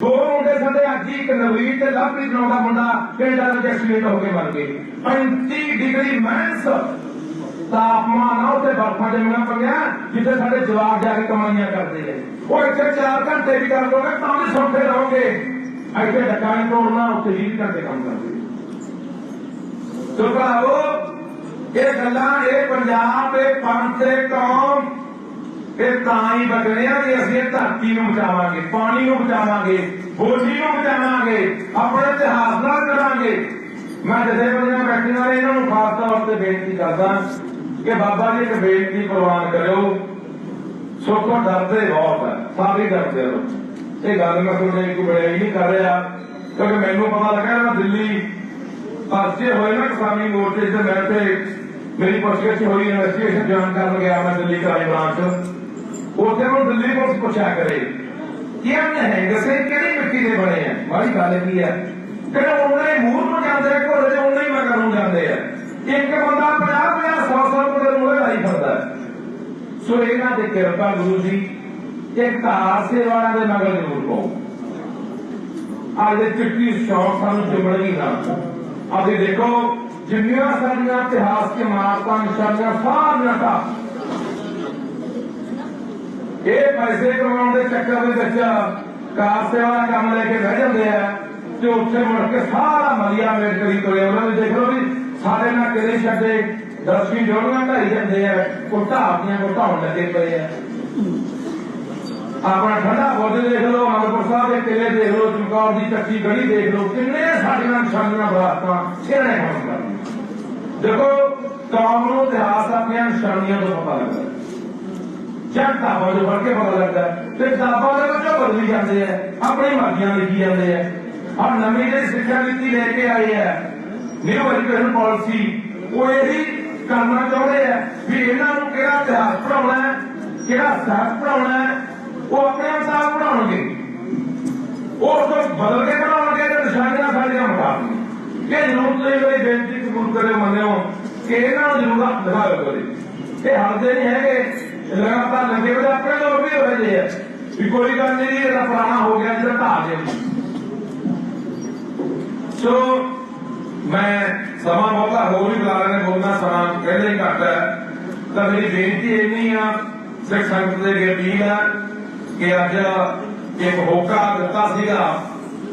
ਦੋ ਮੁੰਡੇ ਸਾਡੇ ਅੱਜ ਇੱਕ ਨਵੀਨ ਤੇ ਲਵਪ੍ਰੀਤ ਨਾਮ ਦਾ ਮੁੰਡਾ ਕੈਨੇਡਾ ਵਿੱਚ ਐਕਸੀਡੈਂਟ ਹੋ ਕੇ ਮਰ ਗਏ। 35 ਡਿਗਰੀ ਮਾਈਨਸ ਤਾਪਮਾਨ ਆ, ਉੱਥੇ ਬਰਫਾਂ ਜੰਮੀਆਂ ਪਈਆਂ, ਜਿੱਥੇ ਸਾਡੇ ਜਵਾਕ ਜਾ ਕੇ ਕਮਾਈਆਂ ਕਰਦੇ ਆ ਉਹ ਇੱਥੇ 4 ਘੰਟੇ ਵੀ ਕਰ ਲੋਗੇ ਤਾਂ ਵੀ ਸੌਂਦੇ ਰਹੋਗੇ। ਇੱਥੇ ਡੱਕਾ ਤੋੜਨਾ, ਉੱਥੇ 20 ਘੰਟੇ ਕੰਮ ਕਰਦੇ ਸੋ ਭਰਾਵੋ, ਇਹ ਗੱਲਾਂ, ਇਹ ਪੰਜਾਬ ਦੇ ਪੰਥ ਇਹ ਕੌਮ ਇਹ ਤਾਂ ਹੀ ਬਚਣਿਆ ਕਿ ਅਸੀਂ ਧਰਤੀ ਨੂੰ ਬਚਾਵਾਂਗੇ, ਪਾਣੀ ਨੂੰ ਬਚਾਵਾਂਗੇ, ਬੋਲੀ ਨੂੰ ਬਚਾਵਾਂਗੇ, ਆਪਣੇ ਇਤਿਹਾਸ ਨਾਲ ਕਰਾਂਗੇ ਮੈਂ ਜਥੇਬੰਦੀਆਂ ਬੈਠੀਆਂ ਨੇ ਇਹਨਾਂ ਨੂੰ ਖਾਸ ਤੌਰ ਤੇ ਬੇਨਤੀ ਕਰਦਾ ਕਿ ਬਾਬਾ ਜੀ ਇੱਕ ਬੇਨਤੀ ਪ੍ਰਵਾਨ ਕਰਿਓ। ਸੋਕੋ ਡਰਦੇ ਬਹੁਤ ਹੈ ਸਾਰੇ ਡਰਦੇ ਹੋ ਇਹ ਗੱਲ ਮੈਂ ਤੁਹਾਡੇ ਕੋਈ ਬੜਾਈ ਨਹੀਂ ਕਰ ਰਿਹਾ, ਕਿਉਂਕਿ ਮੈਨੂੰ ਪਤਾ ਲੱਗਾ ਮੈਂ ਦਿੱਲੀ ਪਰਚੇ ਹੋਏ ਨਾ ਕਿਸਾਨੀ ਮੋਰਚੇ ਤੇ ਮੈਂ ਤੇ ਮੇਰੀ ਪੁੱਛਗਿੱਛ ਹੋਈ ਇਨਵੈਸਟੀਗੇਸ਼ਨ ਜਾਣ ਕਰਨ ਗਿਆ ਮੈਂ ਦਿੱਲੀ ਕਰਾਈ ਬ੍ਰਾਂਚ ਉੱਥੇ ਨੂੰ ਦਿੱਲੀ ਪੁਲਿਸ ਪੁੱਛਿਆ ਕਰੇ। ਕੀ ਹੈ ਦੱਸੇ ਕਿਹੜੀ ਮਿੱਟੀ ਦੇ ਬਣੇ ਆ? ਮਾੜੀ ਗੱਲ ਕੀ ਹੈ ਕਿਹੜੇ ਉਹਨਾਂ ਦੇ ਮੂੰਹ ਨੂੰ ਜਾਂਦੇ ਆ, ਘੋੜੇ ਦੇ ਉਹਨਾਂ ਹੀ ਮਗਰ ਨੂੰ ਜਾਂਦੇ ਆ। ਇੱਕ ਬੰਦਾ 50 50 100 100 ਬੰਦੇ ਨੂੰ ਲਾਈ ਫਿਰਦਾ। ਸੋ ਇਹਨਾਂ ਦੀ ਕਿਰਪਾ ਗੁਰੂ ਜੀ ਇੱਕ ਧਾਰ ਸੇਵਾਵਾਂ ਦੇ ਮਗਰ ਜ਼ਰੂਰ ਪਾਓ। ਅੱਜ ਦੇ ਚਿੱਟੀ ਸ਼ੌਕ ਸਾਨੂੰ ਜੁੜਣੀ ਨਾ। ਅਸੀਂ ਦੇਖੋ, ਜਿੰਨੀਆਂ ਸਾਡੀਆਂ ਇਤਿਹਾਸ ਕੇ ਮਾਰਤਾਂ, ਨਿਸ਼ਾਨੀਆਂ ਸਾਰੀਆਂ ਦਾ ਇਹ ਪੈਸੇ ਕਮਾਉਣ ਦੇ ਚੱਕਰ ਦੇ ਵਿੱਚ ਕਾਰ ਸੇਵਾ ਦਾ ਕੰਮ ਲੈ ਕੇ ਬਹਿ ਜਾਂਦੇ ਆ ਤੇ ਉੱਥੇ ਮੁੜ ਕੇ ਸਾਰਾ ਮਲੀਆ ਮੇਟ ਕਰੀ ਤੋਏ ਉਹਨਾਂ ਨੂੰ ਦੇਖ ਲਓ ਵੀ ਸਾਡੇ ਨਾਲ ਕਿਹੜੇ ਛੱਡੇ ਦਸਵੀਂ ਜੋੜੀਆਂ ਢਾਈ ਜਾਂਦੇ ਆ ਕੋ ਢਾਬੀਆਂ ਕੋ ਲੱਗੇ ਪਏ ਆ। ਆਪਣਾ ਠੰਡਾ ਬੁੱਧ ਦੇਖ ਲਓ, ਅਨੰਦਪੁਰ ਸਾਹਿਬ ਦੇ ਕਿਲੇ ਦੇਖ ਲਓ, ਚਮਕੌਰ ਦੀ ਚੱਕੀ ਗਲੀ ਦੇਖ ਲਓ, ਕਿੰਨੇ ਸਾਡੀਆਂ ਨਿਸ਼ਾਨੀਆਂ ਬਰਾਤਾਂ ਛੇੜੇ ਕੰਮ ਦੇਖੋ, ਕੌਮ ਨੂੰ ਇਤਿਹਾਸ ਆਪਣੀਆਂ ਨਿਸ਼ਾਨੀਆਂ ਤੋਂ ਪਤਾ ਲੱਗਦਾ। ਜਦ ਕਿਤਾਬਾਂ ਦੇ ਪੜ੍ਹ ਕੇ ਪਤਾ ਲੱਗਦਾ ਹੈ। ਤੇ ਕਿਤਾਬਾਂ ਦੇ ਵਿੱਚੋਂ ਬਦਲੀ ਜਾਂਦੇ ਆ, ਆਪਣੀ ਮਰਜ਼ੀਆਂ ਲਿਖੀ ਜਾਂਦੇ ਆ। ਆ ਨਵੀਂ ਜਿਹੜੀ ਸਿੱਖਿਆ ਨੀਤੀ ਲੈ ਕੇ ਆਏ ਆ, ਨਿਊ ਐਜੂਕੇਸ਼ਨ ਪਾਲਿਸੀ, ਉਹ ਇਹੀ ਕਰਨਾ ਚਾਹੁੰਦੇ ਆ ਵੀ ਇਹਨਾਂ ਨੂੰ ਕਿਹੜਾ ਇਤਿਹਾਸ ਪੜਾਉਣਾ ਹੈ, ਕਿਹੜਾ ਸਾਹਿਤ ਪੜਾਉਣਾ ਹੈ, ਉਹ ਆਪਣੇ ਅਨੁਸਾਰ ਪੜਾਉਣਗੇ ਉਹ ਤੋਂ ਬਦਲ ਕੇ ਪੜਾਉਣਗੇ ਤੇ ਨਿਸ਼ਾਨੀਆਂ ਸਾਡੀਆਂ ਮੁਕਾਬਲੇ ਇਹ ਜ਼ਰੂਰ ਤੁਸੀਂ ਮੇਰੀ ਬੇਨਤੀ ਕਬੂਲ ਕਰਿਓ, ਮੰਨਿਓ ਕਿ ਇਹਨਾਂ ਨੂੰ ਜ਼ਰੂਰ ਹੱਥ ਦਿਖਾਓ ਕਰੇ ਇਹ ਹਰਦੇ ਨਹੀਂ ਹੈਗੇ। ਲਗਾਤਾਰ ਲੱਗੇ ਹੋਏ, ਆਪਣੇ ਲੋਕ ਵੀ ਹੋਏ ਜੇ ਆ। ਵੀ ਕੋਈ ਗੱਲ ਨਹੀਂ ਇਹਦਾ ਪੁਰਾਣਾ ਹੋ ਗਿਆ ਜਿਹੜਾ ਢਾ ਦੇ ਸੋ ਮੈਂ ਸਮਾਂ ਬਹੁਤਾ ਹੋਰ ਵੀ ਬੁਲਾ ਰਹੇ ਬੋਲਣਾ ਸਮਾਂ ਕਹਿੰਦੇ ਘੱਟ ਹੈ ਤਾਂ ਮੇਰੀ ਬੇਨਤੀ ਇੰਨੀ ਆ, ਸਿੱਖ ਸੰਗਤ ਦੇ ਅੱਗੇ ਅਪੀਲ ਹੈ ਕਿ ਅੱਜ ਇੱਕ ਹੋਕਾ ਦਿੱਤਾ ਸੀਗਾ,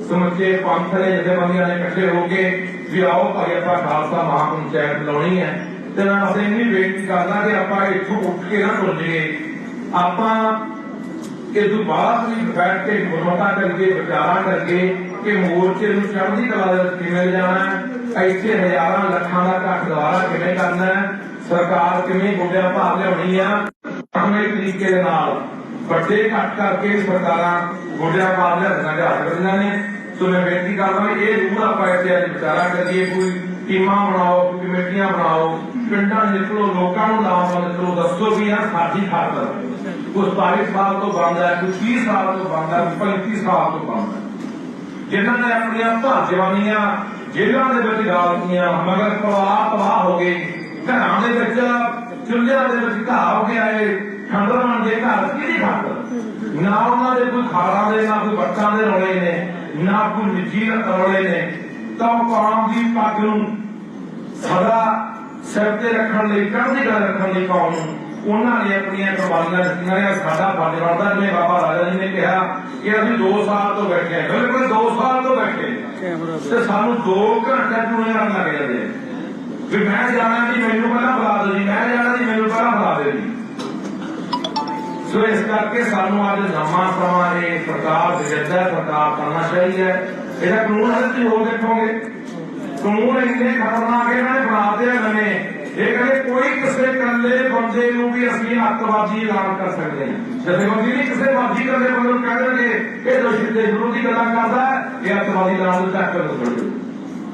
ਸਮੁੱਚੇ ਪੰਥ ਦੇ ਜਥੇਬੰਦੀਆਂ ਨੇ ਇਕੱਠੇ ਹੋ ਕੇ ਵੀ ਆਓ, ਭਾਈ ਆਪਾਂ ਖਾਲਸਾ ਮਹਾਪੰਚਾਇਤ ਲਾਉਣੀ ਹੈ। ਤੇ ਮੈਂ ਅਸੀਂ ਇੰਨੀ ਬੇਨਤੀ ਕਰਦਾ ਕਿ ਆਪਾਂ ਇੱਥੋਂ ਉੱਠ ਕੇ ਨਾ ਟੁੱਟ ਆਪਾਂ ਇਹ ਤੋਂ ਬਾਅਦ ਵੀ ਬੈਠ ਕੇ ਗੁਰਮਤਾ ਕਰਕੇ, ਵਿਚਾਰਾਂ ਕਰਕੇ ਕਿ ਮੋਰਚੇ ਨੂੰ ਚੜ੍ਹਦੀ ਕਲਾ ਦੇ ਕਿਵੇਂ ਲਿਜਾਣਾ ਇੱਥੇ ਹਜ਼ਾਰਾਂ ਲੱਖਾਂ ਦਾ ਘੱਟ ਦੁਆਰਾ ਕਿਵੇਂ ਕਰਨਾ ਸਰਕਾਰ ਕਿਵੇਂ ਗੋਡਿਆਂ ਭਾਰ ਲਿਆਉਣੀ ਆ, ਆਪਣੇ ਤਰੀਕੇ ਦੇ ਨਾਲ ਵੱਡੇ ਘੱਟ ਕਰਕੇ ਸਰਕਾਰਾਂ ਗੋਡਿਆਂ ਭਾਰ ਲਿਆਉਣਾ ਜਾ ਰਹੀਆਂ ਨੇ। ਸੋ ਮੈਂ ਬੇਨਤੀ ਕਰਦਾ ਇਹ ਜ਼ਰੂਰ ਆਪਾਂ ਇੱਥੇ ਅੱਜ ਵਿਚਾਰਾਂ ਕਰੀਏ, ਕੋਈ ਟੀਮਾਂ ਬਣਾਓ, ਕਮੇਟੀਆਂ ਬਣਾਓ ਪਿੰਡਾਂ 'ਚ ਨਿਕਲੋ, ਲੋਕਾਂ ਨੂੰ ਲਾਭ ਨਿਕਲੋ, ਦੱਸੋ ਵੀ ਯਾਰ ਸਾਡੀ ਖਾਤਰ ਕੋਈ 27 ਸਾਲ ਤੋਂ ਬੰਦ ਕੋਈ 30 ਸਾਲ ਤੋਂ ਬੰਦ ਕੋਈ 35 ਸਾਲ ਤੋਂ ਬੰਦ ਜਿਨ੍ਹਾਂ ਨੇ ਆਪਣੀਆਂ ਭਾਜਵਾਨੀਆਂ ਜੇਲ੍ਹਾਂ ਦੇ ਵਿੱਚ ਡਾਲਤੀਆਂ ਮਗਰ ਪਰਿਵਾਰ ਤਬਾਹ ਹੋ ਗਏ। ਘਰਾਂ ਦੇ ਵਿੱਚ, ਚੁੱਲ੍ਹਿਆਂ ਦੇ ਵਿੱਚ ਘਾਹ ਹੋ ਕੇ ਆਏ। ਖੰਡਰਾਂ ਦੇ ਘਰ ਕਿਹਦੀ ਖਾਤਰ। ਨਾ ਉਹਨਾਂ ਦੇ ਕੋਈ ਖਾਲਾਂ ਦੇ, ਨਾ ਕੋਈ ਬੱਚਾਂ ਦੇ ਰੋਲੇ ਨੇ, ਨਾ ਕੋਈ ਨਿੱਜੀ ਰੋਲੇ ਨੇ। ਤਾਂ ਉਹ ਕੌਮ ਦੀ ਪੱਗ ਨੂੰ ਸਦਾ ਸਿਰ ਤੇ ਰੱਖਣ ਲਈ ਚੜ੍ਹਦੀ ਕਲਾ ਰੱਖਣ ਲਈ ਕੌਮ ਨੂੰ। ਉਹਨਾਂ ਨੇ ਆਪਣੀਆਂ ਕੁਰਬਾਨੀਆਂ ਦਿੱਤੀਆਂ ਨੇ ਸਾਡਾ ਫਰਜ਼ ਬਣਦਾ ਜਿਵੇਂ ਬਾਬਾ ਰਾਜਾ ਜੀ ਨੇ ਕਿਹਾ ਕਿ ਅਸੀਂ 2 ਸਾਲ ਤੋਂ ਬੈਠੇ ਹਾਂ। ਬਿਲਕੁਲ 2 ਸਾਲ ਤੋਂ ਬੈਠੇ ਹਾਂ। ਤੇ ਸਾਨੂੰ 2 ਘੰਟੇ ਚੂਣੇ ਨਾਲ ਲੱਗ ਜਾਂਦੇ ਆ। ਵੀ ਮੈਂ ਜਾਣਾ ਜੀ ਮੈਨੂੰ ਪਹਿਲਾਂ ਬੁਲਾ ਦਿਓ ਜੀ ਮੈਂ ਜਾਣਾ ਜੀ ਮੈਨੂੰ ਪਹਿਲਾਂ ਬੁਲਾ ਦਿਓ ਜੀ। ਸੋ ਇਸ ਕਰਕੇ ਸਾਨੂੰ ਅੱਜ ਨਵਾਂ ਸਮਾਂ ਇਹ ਸਰਕਾਰ ਵਿਜਿੱਤਾ ਸਰਕਾਰ ਕਰਨਾ ਚਾਹੀਦਾ ਹੈ। ਇਹਦਾ ਕਾਨੂੰਨ ਹਲੇ ਤੁਸੀਂ ਹੋਰ ਦੇਖੋਗੇ? ਕਾਨੂੰਨ ਇੰਨੇ ਖਤਰਨਾਕ ਇਹਨਾਂ ਨੇ ਬਣਾ ਦਿਆ ਨਵੇਂ ਇਹ ਕਹਿੰਦੇ ਕੋਈ ਕਿਸੇ ਇਕੱਲੇ ਬੰਦੇ ਨੂੰ ਵੀ ਅਸੀਂ ਅੱਤਵਾਦੀ ਐਲਾਨ ਕਰ ਸਕਦੇ ਹਾਂ। ਜਥੇਬੰਦੀ ਨਹੀਂ ਕਿਸੇ ਮਰਜ਼ੀ ਇਕੱਲੇ ਬੰਦੇ ਨੂੰ ਕਹਿ ਦੇਣਗੇ ਇਹ ਦੋਸ਼ੀ ਦੇ ਵਿਰੋਧੀ ਗੱਲਾਂ ਕਰਦਾ, ਇਹ ਅੱਤਵਾਦੀ ਐਲਾਨ ਨੂੰ ਕਰ ਦਿਓ।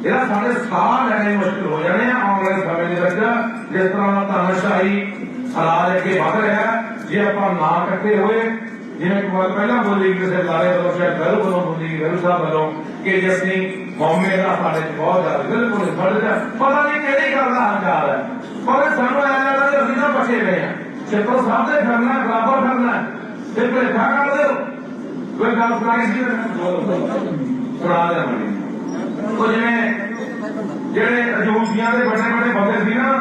ਇਹਦਾ ਸਾਡੇ ਸਾਹ ਲੈਣੇ ਮੁਸ਼ਕਲ ਹੋ ਜਾਣੇ ਆ, ਆਉਣ ਵਾਲੇ ਸਮੇਂ ਦੇ ਵਿੱਚ। ਜਿਸ ਤਰ੍ਹਾਂ ਦਾ ਤਾਨਾਸ਼ਾਹੀ ਹਾਲਾਤ ਅੱਗੇ ਵਧ ਰਿਹਾ, ਜੇ ਆਪਾਂ ਨਾ ਇਕੱਠੇ ਹੋਏ ਜਿਵੇਂ ਕਿ ਮੈਂ ਪਹਿਲਾਂ ਬੋਲੀ ਕਿਸੇ ਲਾਰੇ ਵੱਲੋਂ ਸ਼ਾਇਦ ਗਰੂ ਵੱਲੋਂ ਬੋਲੀ ਗਰੂ ਸਾਹਿਬ ਵੱਲੋਂ ਕਿ ਜੇ ਅਸੀਂ ਕੌਮੇ ਦਾ ਸਾਡੇ ਚ ਬਹੁਤ ਜ਼ਿਆਦਾ ਬਿਲਕੁਲ ਫੜ ਜਾ ਪਤਾ ਨਹੀਂ ਕਿਹੜੀ ਗੱਲ ਦਾ ਹੰਕਾਰ ਹੈ ਪਰ ਸਾਨੂੰ ਐਂ ਲੱਗਦਾ ਕਿ ਅਸੀਂ ਤਾਂ ਬਚੇ ਹੋਏ ਆ ਛੇਤਰ ਸਾਹਿਬ ਦੇ ਫਿਰਨਾ ਬਰਾਬਰ ਫਿਰਨਾ ਤੇ ਭੇਖਾ ਕਰ ਦਿਓ ਕੋਈ ਗੱਲ ਸੁਣਾਈ ਸੀ ਸੁਣਾ ਦੇ ਮਣੀ ਉਹ ਜਿਵੇਂ ਜਿਹੜੇ ਅਜੂਬੀਆਂ ਦੇ ਵੱਡੇ ਵੱਡੇ ਬੰਦੇ ਸੀ ਨਾ